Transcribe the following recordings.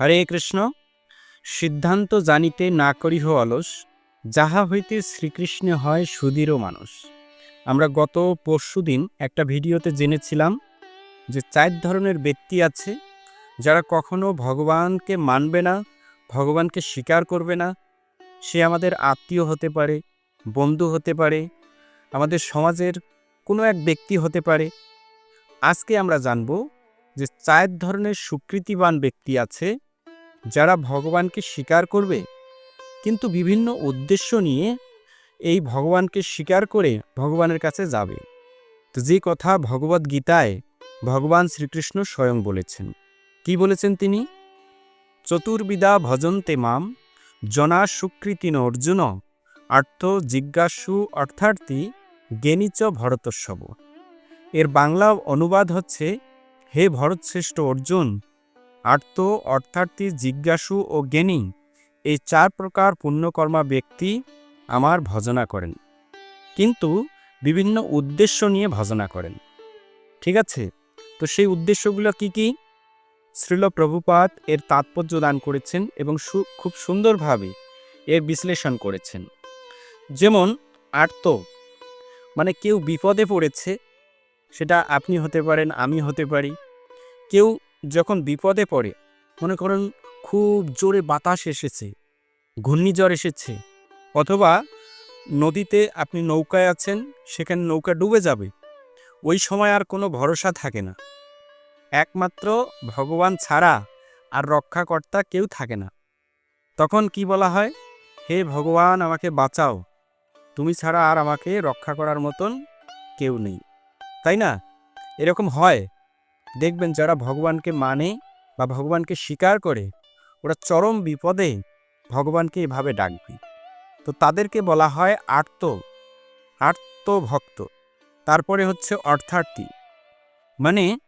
হরে কৃষ্ণ। সিদ্ধান্ত জানিতে না করিহ অলস, যাহা হইতে শ্রীকৃষ্ণে হয় সুদীরও মানুষ। আমরা গত পরশুদিন একটা ভিডিওতে জেনেছিলাম যে চার ধরনের ব্যক্তি আছে, যারা কখনো ভগবানকে মানবে না, ভগবানকে স্বীকার করবে না। সে আমাদের আত্মীয় হতে পারে, বন্ধু হতে পারে, আমাদের সমাজের কোনো এক ব্যক্তি হতে পারে। আজকে আমরা জানব যে চার ধরনের স্বীকৃতিবান ব্যক্তি আছে যারা ভগবানকে স্বীকার করবে, কিন্তু বিভিন্ন উদ্দেশ্য নিয়ে এই ভগবানকে স্বীকার করে ভগবানের কাছে যাবে। তো যে কথা ভগবদ গীতায় ভগবান শ্রীকৃষ্ণ স্বয়ং বলেছেন। কি বলেছেন তিনি? চতুর্বিদা ভজন্তে মাম জনা সুকৃতিন অর্জুন আর্থ জিজ্ঞাসু অর্থার্থী জ্ঞানীচ ভরতস্বব। এর বাংলা অনুবাদ হচ্ছে, হে ভরতশ্রেষ্ঠ অর্জুন আর্ত অর্থার্থী জিজ্ঞাসু ও জ্ঞানী, এই চার প্রকার পুণ্যকর্মা ব্যক্তি আমার ভজনা করেন। কিন্তু বিভিন্ন উদ্দেশ্য নিয়ে ভজনা করেন। ঠিক আছে? তো সেই উদ্দেশ্যগুলো কি কি? শ্রীল প্রভুপাত এর তাৎপর্য দান করেছেন এবং খুব সুন্দরভাবে এর বিশ্লেষণ করেছেন। যেমন, আর্ত মানে কেউ বিপদে পড়েছে, সেটা আপনি হতে পারেন, আমি হতে পারি। কেউ যখন বিপদে পড়ে, মনে করেন খুব জোরে বাতাস এসেছে, ঘূর্ণিঝড় এসেছে, অথবা নদীতে আপনি নৌকায় আছেন, সেখানে নৌকা ডুবে যাবে, ওই সময় আর কোনো ভরসা থাকে না। একমাত্র ভগবান ছাড়া আর রক্ষাকর্তা কেউ থাকে না। তখন কি বলা হয়? হে ভগবান, আমাকে বাঁচাও। তুমি ছাড়া আর আমাকে রক্ষা করার মতন কেউ নেই। তাই না? এরকম হয়। দেখবেন যারা ভগবানকে মানে বা ভগবানকে স্বীকার করে, ওরা চরম বিপদে ভগবানকে এভাবে ডাকবে। তো তাদেরকে বলা হয় আর্ত আর্তভক্ত তারপরে হচ্ছে অর্থার্থী। মানে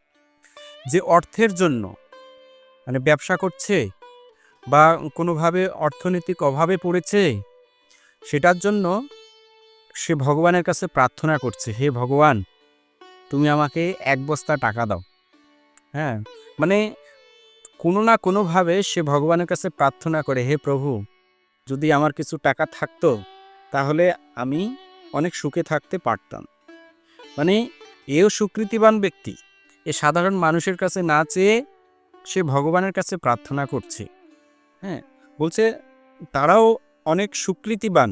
যে অর্থের জন্য মানে ব্যবসা করছে বা কোনোভাবে অর্থনৈতিক অভাবে পড়েছে, সেটার জন্য সে ভগবানের কাছে প্রার্থনা করছে, হে ভগবান, তুমি আমাকে এক বস্তা টাকা দাও। হ্যাঁ মানে কোনো না কোনোভাবে সে ভগবানের কাছে প্রার্থনা করে, হে প্রভু, যদি আমার কিছু টাকা থাকতো, তাহলে আমি অনেক সুখে থাকতে পারতাম। মানে এও সুকৃতিবান ব্যক্তি। এ সাধারণ মানুষের কাছে না চেয়ে সে ভগবানের কাছে প্রার্থনা করছে। হ্যাঁ বলছে তারাও অনেক সুকৃতিবান,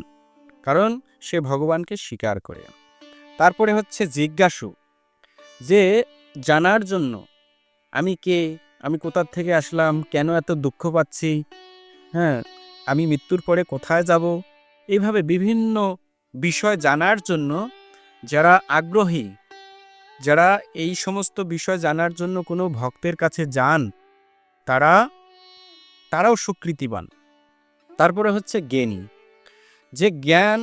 কারণ সে ভগবানকে স্বীকার করে। তারপরে হচ্ছে জিজ্ঞাসু, যে জানার জন্য আমি কে? আমি কোথার থেকে আসলাম? কেন এত দুঃখ পাচ্ছি? হ্যাঁ আমি মৃত্যুর পরে কোথায় যাব? এইভাবে বিভিন্ন বিষয় জানার জন্য যারা আগ্রহী, যারা এই সমস্ত বিষয় জানার জন্য কোনো ভক্তের কাছে যান, তারা, তারাও স্বীকৃতিবান তারপরে হচ্ছে জ্ঞানী। যে জ্ঞান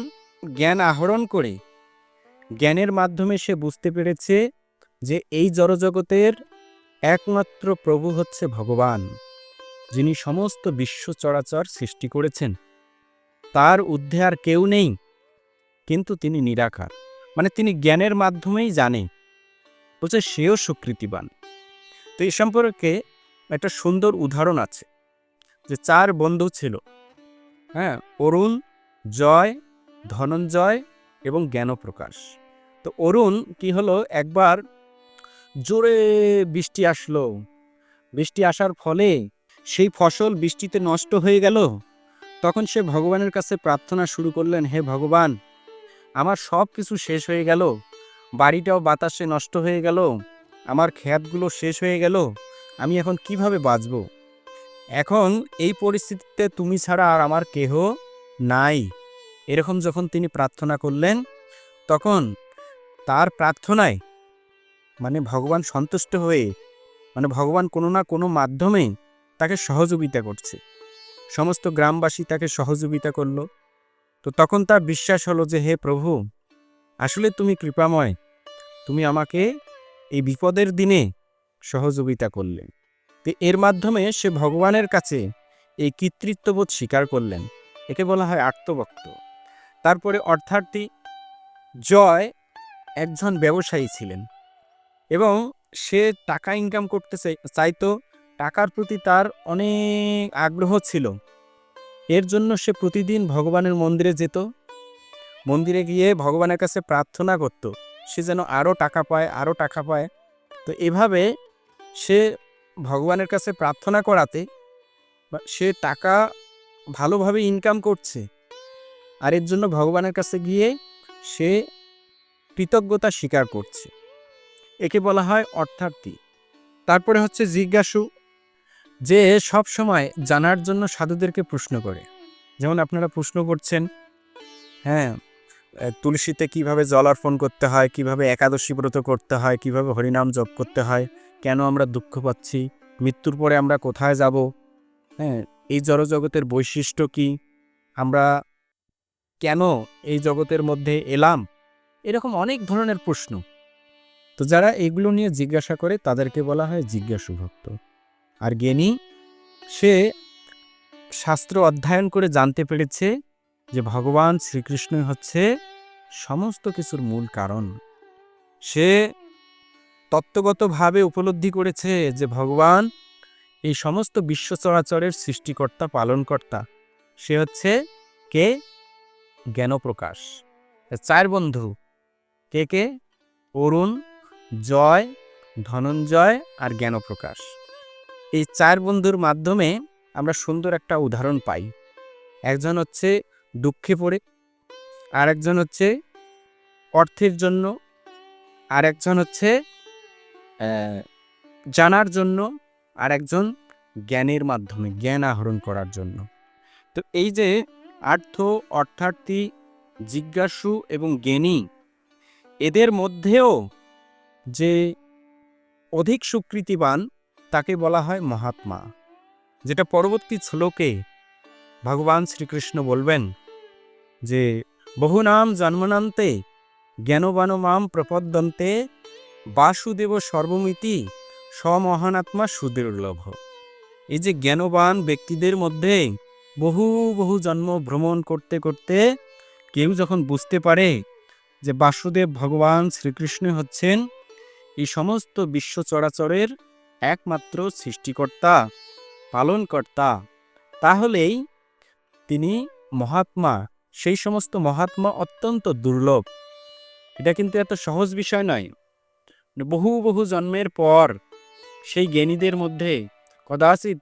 জ্ঞান আহরণ করে, জ্ঞানের মাধ্যমে সে বুঝতে পেরেছে যে এই জড়জগতের একমাত্র প্রভু হচ্ছে ভগবান, যিনি সমস্ত বিশ্ব চরাচর সৃষ্টি করেছেন। তার ঊর্ধ্বে আর কেউ নেই, কিন্তু তিনি নিরাকার মানে তিনি জ্ঞানের মাধ্যমেই জানে। বলছে, সেও স্বীকৃতিবান তো এই সম্পর্কে একটা সুন্দর উদাহরণ আছে, যে চার বন্ধু ছিল। হ্যাঁ অরুণ, জয়, ধনঞ্জয় এবং জ্ঞানপ্রকাশ। তো অরুণ কি হলো, একবার জোরে বৃষ্টি আসলো। বৃষ্টি আসার ফলে সেই ফসল বৃষ্টিতে নষ্ট হয়ে গেল। তখন সে ভগবানের কাছে প্রার্থনা শুরু করলেন, হে ভগবান, আমার সব কিছু শেষ হয়ে গেল। বাড়িটাও বাতাসে নষ্ট হয়ে গেল। আমার ক্ষেতগুলো শেষ হয়ে গেল। আমি এখন কীভাবে বাঁচব? এখন এই পরিস্থিতিতে তুমি ছাড়া আর আমার কেহ নাই। এরকম যখন তিনি প্রার্থনা করলেন, তখন তার প্রার্থনায় মানে ভগবান সন্তুষ্ট হয়ে মানে ভগবান কোনো না কোনো মাধ্যমে তাকে সহযোগিতা করছে। সমস্ত গ্রামবাসী তাকে সহযোগিতা করল। তো তখন তার বিশ্বাস হলো যে, হে প্রভু, আসলে তুমি কৃপাময়। তুমি আমাকে এই বিপদের দিনে সহযোগিতা করলে। তো এর মাধ্যমে সে ভগবানের কাছে এই কৃতৃত্ববোধ স্বীকার করলেন। একে বলা হয় আত্মভক্ত। তারপরে অর্থার্থী জয় একজন ব্যবসায়ী ছিলেন। এবং সে টাকা ইনকাম করতে চাই- চাইতো টাকার প্রতি তার অনেক আগ্রহ ছিল। এর জন্য সে প্রতিদিন ভগবানের মন্দিরে যেত। মন্দিরে গিয়ে ভগবানের কাছে প্রার্থনা করত, সে যেন আরও টাকা পায় আরও টাকা পায়। তো এভাবে সে ভগবানের কাছে প্রার্থনা করাতে সে টাকা ভালোভাবে ইনকাম করছে। আর এর জন্য ভগবানের কাছে গিয়ে সে কৃতজ্ঞতা স্বীকার করছে। একে বলা হয় অর্থার্থী। তারপরে হচ্ছে জিজ্ঞাসু, যে সব সময় জানার জন্য সাধুদেরকে প্রশ্ন করে। যেমন আপনারা প্রশ্ন করছেন হ্যাঁ তুলসীতে কীভাবে জল অর্পণ করতে হয়, কীভাবে একাদশী ব্রত করতে হয়, কীভাবে হরিনাম জপ করতে হয়, কেন আমরা দুঃখ পাচ্ছি, মৃত্যুর পরে আমরা কোথায় যাব হ্যাঁ এই জড়জগতের বৈশিষ্ট্য কি, আমরা কেন এই জগতের মধ্যে এলাম, এরকম অনেক ধরনের প্রশ্ন। তো যারা এগুলো নিয়ে জিজ্ঞাসা করে, তাদেরকে বলা হয় জিজ্ঞাসু ভক্ত আর জ্ঞানী, সে শাস্ত্র অধ্যয়ন করে জানতে পেরেছে যে ভগবান শ্রীকৃষ্ণ হচ্ছে সমস্ত কিছুর মূল কারণ। সে তত্ত্বগতভাবে উপলব্ধি করেছে যে ভগবান এই সমস্ত বিশ্ব চরাচরের সৃষ্টিকর্তা, পালনকর্তা, সে হচ্ছে কে? জ্ঞানপ্রকাশ। চার বন্ধু, কে কে? অরুণ জয়, ধনঞ্জয় আর জ্ঞানপ্রকাশ। এই চার বন্ধুর মাধ্যমে আমরা সুন্দর একটা উদাহরণ পাই। একজন হচ্ছে দুঃখে পড়ে আর একজন হচ্ছে অর্থের জন্য আর একজন হচ্ছে জানার জন্য আর একজন জ্ঞানের মাধ্যমে, জ্ঞান আহরণ করার জন্য। তো এই যে আর্থ, অর্থার্থী, জিজ্ঞাসু এবং জ্ঞানী, এদের মধ্যেও যে অধিক স্বীকৃতিবান তাকে বলা হয় মহাত্মা। যেটা পরবর্তী শ্লোকে ভগবান শ্রীকৃষ্ণ বলবেন যে, বহু নাম জন্মনান্তে জ্ঞানবান মাম প্রপদ্যন্তে বাসুদেব সর্বমিতি সমহানাত্মা সুদুর্লভ। এই যে জ্ঞানবান ব্যক্তিদের মধ্যে বহু বহু জন্ম ভ্রমণ করতে করতে কেউ যখন বুঝতে পারে যে বাসুদেব ভগবান শ্রীকৃষ্ণ হচ্ছেন এই সমস্ত বিশ্ব চরাচরের একমাত্র সৃষ্টিকর্তা, পালনকর্তা। তাহলেই তিনি মহাত্মা। সেই সমস্ত মহাত্মা অত্যন্ত দুর্লভ। এটা কিন্তু এত সহজ বিষয় নয়। বহু বহু জন্মের পর সেই জ্ঞানীদের মধ্যে কদাচিৎ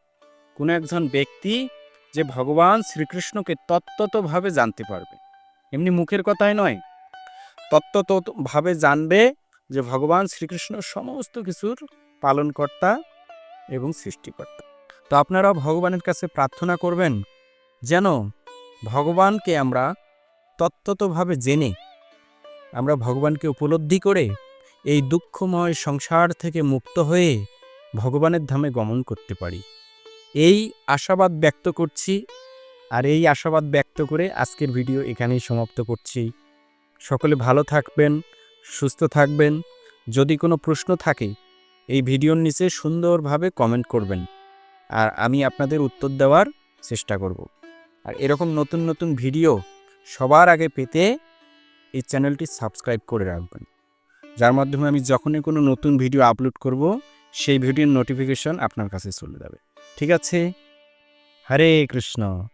কোনো একজন ব্যক্তি যে ভগবান শ্রীকৃষ্ণকে তত্ত্বতভাবে জানতে পারবে। এমনি মুখের কথাই নয়। তত্ত্বতভাবে জানবে যে ভগবান শ্রীকৃষ্ণ সমস্ত কিছুর পালনকর্তা এবং সৃষ্টিকর্তা। তো আপনারা ভগবানের কাছে প্রার্থনা করবেন যেন ভগবানকে আমরা তত্ত্বতভাবে জেনে, আমরা ভগবানকে উপলব্ধি করে এই দুঃখময় সংসার থেকে মুক্ত হয়ে ভগবানের ধামে গমন করতে পারি। এই আশাবাদ ব্যক্ত করছি আর এই আশাবাদ ব্যক্ত করে আজকের ভিডিও এখানেই সমাপ্ত করছি। সকলে ভালো থাকবেন সুস্থ থাকবেন। যদি কোনো প্রশ্ন থাকে, এই ভিডিওর নিচে সুন্দরভাবে কমেন্ট করবেন। আর আমি আপনাদের উত্তর দেওয়ার চেষ্টা করব। আর এরকম নতুন নতুন ভিডিও সবার আগে পেতে এই চ্যানেলটি সাবস্ক্রাইব করে রাখবেন। যার মাধ্যমে আমি যখনই কোনো নতুন ভিডিও আপলোড করব, সেই ভিডিওর নোটিফিকেশন আপনার কাছে চলে যাবে। ঠিক আছে? হরে কৃষ্ণ।